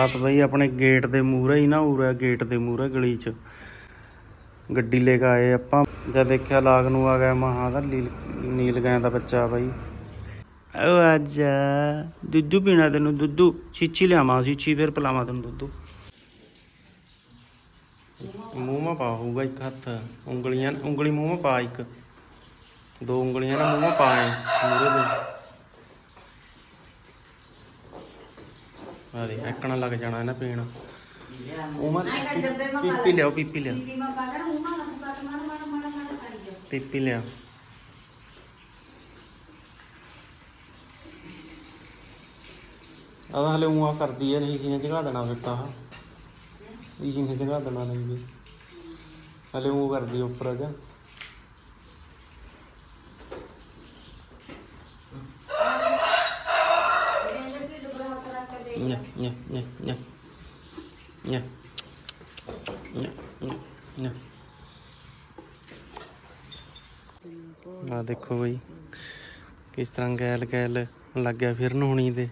ਰਾਤ ਬਈ ਆਪਣੇ ਗੇਟ ਦੇ ਮੂਹਰੇ ਹੀ ਨਾ ਉਰਾ ਗੇਟ ਦੇ ਮੂਹਰੇ ਗਲੀ 'ਚ। ਗੱਡੀ ਲੈ ਕੇ ਆਏ ਆਪਾਂ। ਜਦ ਦੇਖਿਆ ਲਾਗ ਨੂੰ ਆ ਗਿਆ, ਮਹਾ ਦਾ ਨੀਲ ਗਾਂ ਦਾ ਬੱਚਾ ਬਈ। ਓ ਆਜਾ ਦੁੱਧੂ ਪੀਣਾ ਤੈਨੂੰ, ਦੁੱਧੂ। ਛੀਛੀ ਲਿਆਵਾਂ ਛੀਛੀ ਫਿਰ ਪਿਲਾਵਾਂ ਤੈਨੂੰ ਦੁੱਧੂ। ਮੂੰਹ ਮਾ ਪਾ ਹੋਊਗਾ ਇੱਕ ਹੱਥ। ਉਂਗਲੀਆਂ, ਉਂਗਲੀ ਮੂੰਹ ਮਾ ਪਾ ਇੱਕ। ਦੋ ਉਂਗਲੀਆਂ ਨਾ ਮੂੰਹ ਮਾ ਪਾਏ। ਮੂਹਰੇ ਦੇ। ਆ ਦੇ ਐਕਣਾ ਲੱਗ ਜਾਣਾ ਇਹਨਾਂ ਪੀਣ। ਪੀਪੀ ਲਿਆਓ ਪੀਪੀ ਲਿਆਓ। ਪੀਪੀ ਲਿਆ ਆਦਾ ਹਲੇ ਉਂ ਆ ਕਰਦੀ ਐ ਨਹੀਂ ਸੀ ਨੇ ਜਗਾ ਦੇਣਾ ਫਿਰ ਤਾਂ। ਇਹ ਜੀ ਨੇ ਜਗਾ ਦੇਣਾ ਨਹੀਂ ਵੀ। ਹਲੇ ਉਹ ਕਰਦੀ ਉੱਪਰ ਆ ਜਾ। Nha, nha, nha, nha. Nha. Nha, nha, nha. ਆ ਦੇਖੋ ਬਈ ਕਿਸ ਤਰ੍ਹਾਂ ਗੈਲ ਗੈਲ ਲੱਗ ਗਿਆ ਫਿਰਨ ਹੋਣੀ ਦੇ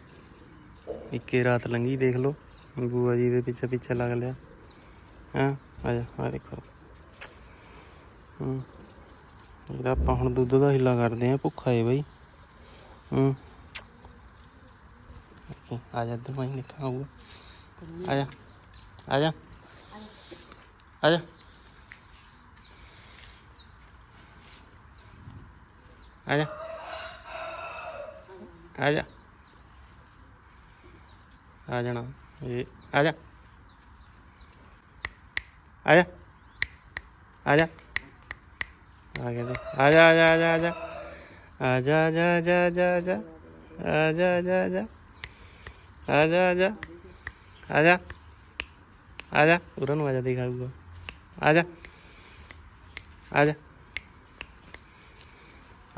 ਇੱਕੇ ਰਾਤ ਲੰਗੀ ਦੇਖ ਲਓ। ਬੂਆ ਜੀ ਦੇ ਪਿੱਛੇ ਪਿੱਛੇ ਲੱਗ ਲਿਆ। ਹਾਂ? ਆ ਜਾ ਆ ਦੇਖੋ। ਹੂੰ। ਇਹਦਾ ਆਪਾਂ ਹੁਣ ਦੁੱਧ ਦਾ ਹਿੱਲਾ ਕਰਦੇ ਆ ਭੁੱਖਾ ਏ ਬਈ। ਹੂੰ। Okay, ਆ ਜਾ ਇੱਧਰ ਮੈਂ ਲਿਖਾ ਆਊਗਾ ਆ ਜਾ ਆ ਜਾ ਆ ਜਾ ਆ ਜਾ ਆ ਜਾ ਆ ਜਾਣਾ ਇਹ ਆ ਜਾ ਆ ਜਾ ਆ ਜਾ ਆ ਗਿਆ ਆ ਜਾ ਆ ਜਾ ਆ ਜਾ ਆ ਜਾ ਆ ਜਾ ਆ ਜਾ ਆ ਜਾ ਆ ਜਾ ਆ ਜਾ ਆ ਜਾ ਆ ਜਾ ਆ ਆਜਾ। ਆਜਾ। ਆਜਾ। ਉਰਾਂ ਨੂੰ ਆਜਾ ਦਿਖਾਊਗਾ ਆਜਾ। ਆਜਾ।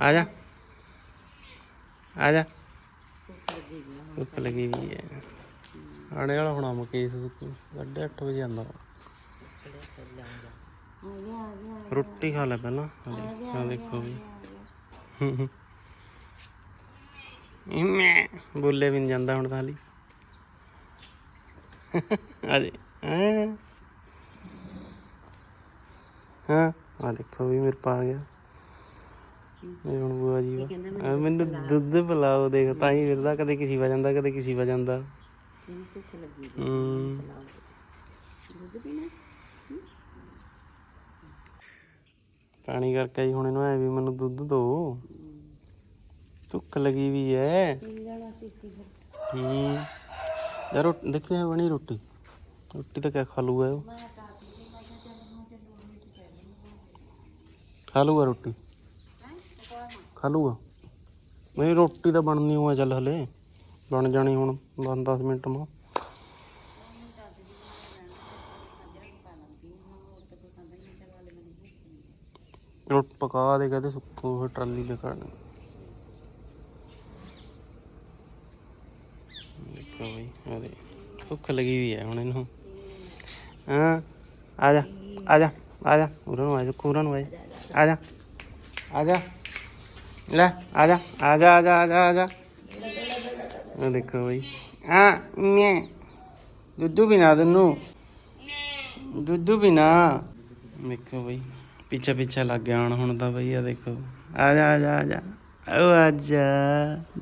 ਆਜਾ। ਆਜਾ। ਭੁੱਖ ਲੱਗੀ ਵੀ ਹੈ। ਆਣੇ ਵਾਲਾ ਹੋਣਾ ਮੁਕੇਸ਼ ਸੁੱਕੂ। ਸਾਢੇ ਅੱਠ ਵਜੇ ਆਉਂਦਾ ਰੋਟੀ ਖਾ ਲੈ ਪਹਿਲਾਂ। ਆ ਦੇਖੋ ਵੀ। ਮੈਂ ਬੋਲੇ ਵੀ ਨਹੀਂ ਜਾਂਦਾ ਹੁਣ ਤਾਂ ਹਾਲੀ। ਆ ਦੇ ਹੈਂ। ਹਾਂ ਆ ਦੇਖੋ ਵੀ ਮੇਰੇ ਪਾ ਗਿਆ ਇਹ ਹੁਣ ਬੁਆ ਜੀ ਵਾ ਆ ਮੈਨੂੰ ਦੁੱਧ ਪਿਲਾਓ ਦੇਖ ਤਾਂ ਹੀ ਫਿਰਦਾ ਕਦੇ ਕਿਸੇ ਵਾ ਜਾਂਦਾ ਕਦੇ ਕਿਸੇ ਵਾ ਜਾਂਦਾ ਹੂੰ ਪਾਣੀ ਕਰਕੇ ਹੀ ਹੁਣ ਇਹਨੂੰ ਐ ਵੀ ਮੈਨੂੰ ਦੁੱਧ ਦੋ ਭੁੱਖ ਲੱਗੀ ਵੀ ਐ ਹੂੰ ਯਾਰ ਦੇਖੀ ਬਣੀ ਰੋਟੀ? ਰੋਟੀ ਤਾਂ ਕਿਆ ਖਾ ਲੂਗਾ ਉਹ ਖਾ ਲੂਗਾ ਰੋਟੀ? ਖਾ ਲੂਗਾ? ਨਹੀਂ ਰੋਟੀ ਤਾਂ ਬਣਨੀ ਹੋਆ ਚੱਲ ਹਲੇ। ਬਣ ਜਾਣੀ ਹੁਣ 10 ਮਿੰਟ ਮਾ। ਰੋਟ ਪਕਾ ਦੇ, ਕਹਦੇ ਸੁੱਕੋ ਫਿਰ ਟਰਾਲੀ ਲੈ ਕਰਨੀ ਦੇਖੋ ਬਈ ਉਹਦੇ ਭੁੱਖ ਲੱਗੀ ਵੀ ਹੈ ਹੁਣ ਇਹਨੂੰ ਹਾਂ ਆ ਜਾ ਆ ਜਾ ਆ ਜਾ ਉਰਾਂ ਨੂੰ ਆ ਜਾ ਉਰਾਂ ਨੂੰ ਆ ਜਾ ਆ ਜਾ ਆ ਜਾ ਲੈ ਆ ਜਾ ਆ ਜਾ ਆ ਜਾ ਆ ਜਾ ਆ ਜਾ ਉਹ ਦੇਖੋ ਬਈ ਆ ਮੈਂ ਦੁੱਧੂ ਬਿਨਾ ਦਨੂੰ ਦੁੱਧੂ ਬਿਨਾ ਦੇਖੋ ਬਈ ਪਿੱਛੇ ਪਿੱਛੇ ਲੱਗ ਗਿਆ ਹੁਣ ਹੁਣ ਤਾਂ ਬਈ ਆ ਦੇਖੋ ਆ ਜਾ ਆ ਜਾ ਆ ਜਾ ਓ ਆਜਾ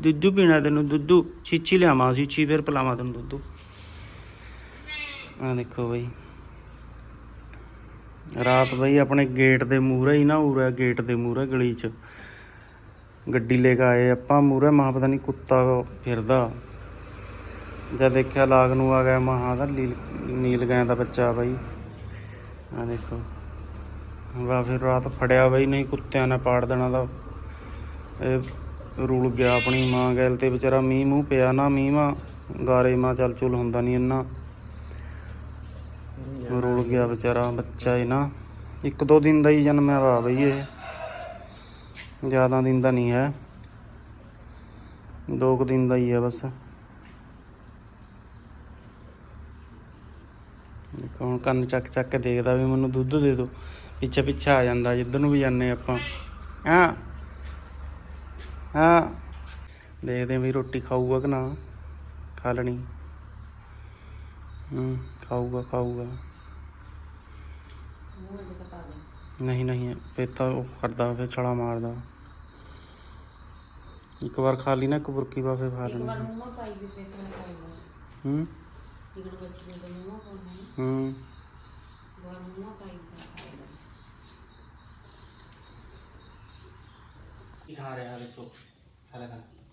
ਦੁੱਧੂ ਪੀਣਾ ਤੈਨੂੰ, ਦੁੱਧੂ। ਛੀਛੀ ਲਿਆਵਾਂ ਛੀਛੀ ਫਿਰ ਪਿਲਾਵਾਂ ਤੈਨੂੰ ਦੁੱਧੂ। ਆ ਦੇਖੋ ਬਈ। ਰਾਤ ਬਈ ਆਪਣੇ ਗੇਟ ਦੇ ਮੂਹਰੇ ਹੀ ਨਾ ਉਰਾ, ਗੇਟ ਦੇ ਮੂਹਰੇ ਗਲੀ 'ਚ। ਗੱਡੀ ਲੈ ਕੇ ਆਏ ਆਪਾਂ ਮੂਹਰੇ ਮਹਾ ਪਤਾ ਨਹੀਂ ਕੁੱਤਾ ਫਿਰਦਾ। ਜਦ ਦੇਖਿਆ ਲਾਗ ਨੂੰ ਆ ਗਿਆ ਮਹਾ ਦਾ ਨੀਲ ਨੀਲ ਗਾਂ ਦਾ ਬੱਚਾ ਬਈ। ਆ ਦੇਖੋ। ਵਾ ਫਿਰ ਰਾਤ ਫੜਿਆ ਬਈ, ਨਹੀਂ ਕੁੱਤਿਆਂ ਨੇ ਪਾੜ ਦੇਣਾ ਦਾ ਰੁਲ ਗਿਆ ਆਪਣੀ ਮਾਂ ਗੈਲ ਤੇ ਵਿਚਾਰਾ ਮੀਂਹ ਮੂੰਹ ਪਿਆ ਨਾ, ਮੀਂਹ ਮਾ ਗਾਰੇ ਮਾ ਚੱਲ ਚੁਲ ਹੁੰਦਾ ਨਹੀਂ ਇੰਨਾ। ਰੁਲ ਗਿਆ ਵਿਚਾਰਾ ਬੱਚਾ ਹੀ ਨਾ। ਇੱਕ ਦੋ ਦਿਨ ਦਾ ਹੀ ਜਨਮਿਆ ਵਾ ਬਈ ਇਹ। ਜ਼ਿਆਦਾ ਦਿਨ ਦਾ ਨਹੀਂ ਹੈ। ਦੋ ਕੁ ਦਿਨ ਦਾ ਹੀ ਹੈ ਬਸ। ਦੇਖੋ ਹੁਣ ਕੰਨ ਚੱਕ ਚੱਕ ਕੇ ਦੇਖਦਾ ਵੀ ਮੈਨੂੰ ਦੁੱਧ ਦੇ ਦਿਓ ਪਿੱਛੇ ਪਿੱਛੇ ਆ ਜਾਂਦਾ, ਜਿੱਧਰ ਨੂੰ ਵੀ ਜਾਂਦੇ ਆਪਾਂ। ਹਾਂ। ਹਾਂ। ਦੇਖਦੇ ਵੀ ਰੋਟੀ ਖਾਊਗਾ ਕਿ ਨਾ। ਖਾ ਲੈਣੀ। ਹੂੰ ਖਾਊਗਾ ਖਾਊਗਾ। ਨਹੀਂ ਨਹੀਂ ਫਿਰ ਤਾਂ ਉਹ ਕਰਦਾ ਫਿਰ ਛੜਾ ਮਾਰਦਾ। ਇੱਕ ਵਾਰ ਖਾ ਲਈ ਨਾ ਇੱਕ ਬੁਰਕੀ ਵਾਫੇ ਖਾ ਲੈਣੀ। ਹੂੰ। ਹੂੰ। ਹੂੰ ਵਾਰ ਮੂੰਹ ਪਾਈ ਤਾਂ ਖਾਏਗਾ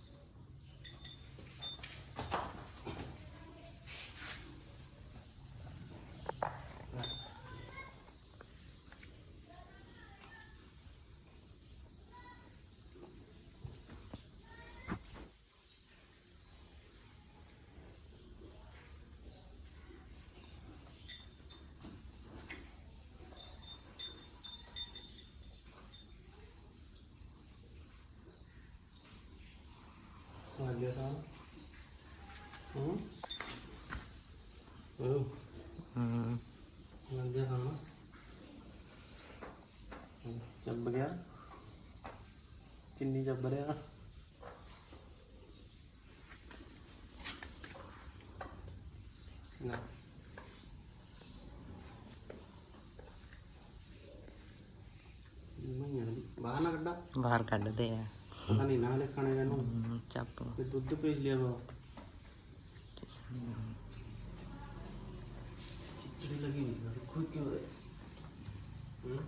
ਕੀ ਰਿਹਾ ਤਾਂ ਹੂੰ। ਉਹ ਹੂੰ। ਲੱਗ ਗਿਆ ਤਾਂ ਚੱਬ ਗਿਆ। ਕਿੰਨੀ ਚੱਬ ਰਿਹਾ? ਨਾ। ਬਾਹਰ ਨਾ ਕੱਢਾ। ਬਾਹਰ ਕੱਢਦੇ ਆ। ਪਤਾ ਨਹੀਂ ਨਾ ਹਲੇ ਖਾਣੇ ਇਹਨੂੰ ਚੱਪ। ਤੇ ਦੁੱਧ ਪੀ ਲਿਆ ਵਾ। ਚਿੱਚੜੀ ਲੱਗੀ ਨਹੀਂ ਕੋਈ ਕਿਉਂ ਹੈ ਹੂੰ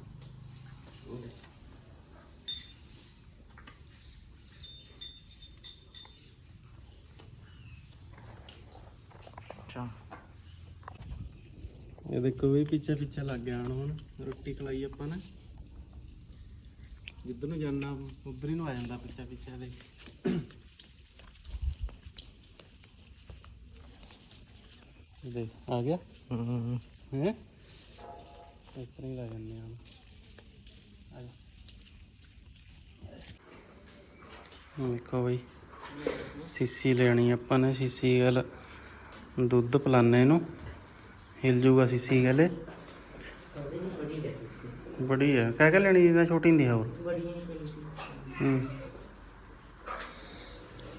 ਉਹ ਦੇਖ। ਅੱਛਾ। ਇਹ ਦੇਖੋ ਵੀ ਪਿੱਛੇ ਪਿੱਛੇ ਲੱਗ ਗਿਆ ਹੁਣ ਹੁਣ। ਰੋਟੀ ਖਲਾਈ ਆਪਾਂ ਨੇ। ਜਿੱਧਰ ਨੂੰ ਜਾਣਾ ਉਧਰ ਹੀ ਨੂੰ ਆ ਜਾਂਦਾ ਪਿੱਛੇ ਪਿੱਛੇ ਦੇ। ਦੇਖ ਆ ਗਿਆ? ਹੂੰ ਤਰ੍ਹਾਂ ਹੀ। ਲੱਗ ਜਾਂਦੇ ਹਨ ਆ ਜਾ। ਦੇਖੋ ਬਈ ਸੀਸੀ ਲੈਣੀ ਆਪਾਂ ਨੇ ਸੀਸੀ ਗੱਲ ਦੁੱਧ ਪਿਲਾਨੇ ਇਹਨੂੰ। ਹਿਲ ਜੂਗਾ ਸੀਸੀ ਗਲੇ ਉਹਦੇ ਨੂੰ ਬੜੀ ਰਸੀ ਸੀ ਬੜੀ ਹੈ ਕਹਿ ਕੇ ਲੈਣੀ ਜਿੱਦਾਂ ਛੋਟੀ ਹੁੰਦੀ ਹੈ। ਹੋਰ ਬੜੀ ਨਹੀਂ ਹੂੰ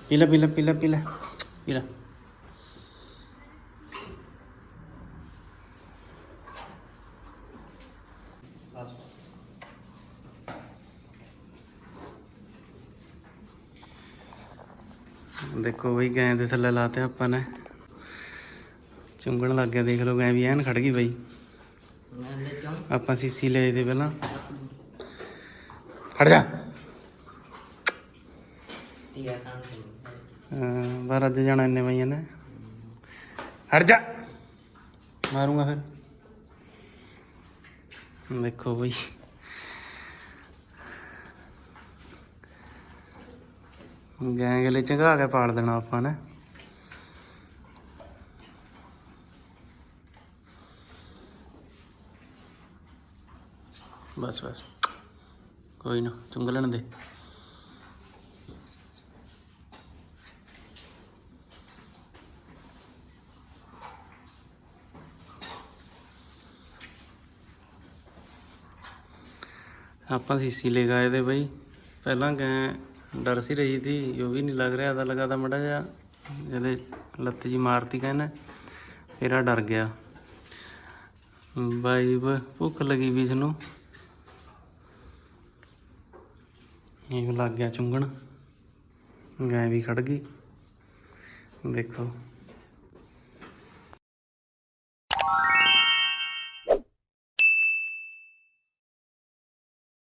ਪੀਲਾ ਪੀਲਾ ਪੀਲਾ ਪੀਲਾ ਪੀਲਾ ਦੇਖੋ ਬਈ ਗੈਂ ਦੇ ਥੱਲੇ ਲਾਤੇ ਆਪਾਂ ਨੇ। ਚੁੰਗਣ ਲੱਗ ਗਿਆ ਦੇਖ ਲਓ ਗੈਂ ਵੀ ਐਨ ਖੜ ਗਈ ਬਈ। ਆਪਾਂ ਸੀਸੀ ਲਏ ਤੇ ਪਹਿਲਾਂ। ਹਟ ਜਾ। ਤੀਆ ਤਾਂ ਹਾਂ, ਬਾਹਰ ਅੱਜ ਜਾਣਾ ਇੰਨੇ ਵਈਆਂ ਨੇ। ਹਟ ਜਾ। ਮਾਰੂੰਗਾ ਫਿਰ। ਦੇਖੋ ਬਈ। ਗੈਂ ਗਲੇ ਚੰਗਾ ਕੇ ਪਾੜ ਦੇਣਾ ਆਪਾਂ ਨੇ। ਬਸ ਬਸ। ਕੋਈ ਨਾ ਚੁੰਗ ਲੈਣ ਦੇ। ਆਪਾਂ ਸੀਸੀ ਲੈ ਗਏ ਤੇ ਬਈ, ਪਹਿਲਾਂ ਗਏ, ਡਰ ਸੀ ਰਹੀ ਸੀ ਉਹ ਵੀ ਨਹੀਂ ਲੱਗ ਰਿਹਾ ਤਾਂ ਲਗਾ ਤਾਂ ਮੜਾ ਜਾ ਇਹਦੇ ਲੱਤ ਜੀ ਮਾਰਤੀ ਕਹਿੰਨੇ ਫਿਰ ਡਰ ਗਿਆ। ਬਾਈ, ਬ- ਭੁੱਖ ਲੱਗੀ ਵੀ ਇਸਨੂੰ ਇਹ ਲੱਗ ਗਿਆ ਚੁੰਗਣ। ਗਾਂ ਵੀ ਖੜ ਗਈ। ਦੇਖੋ।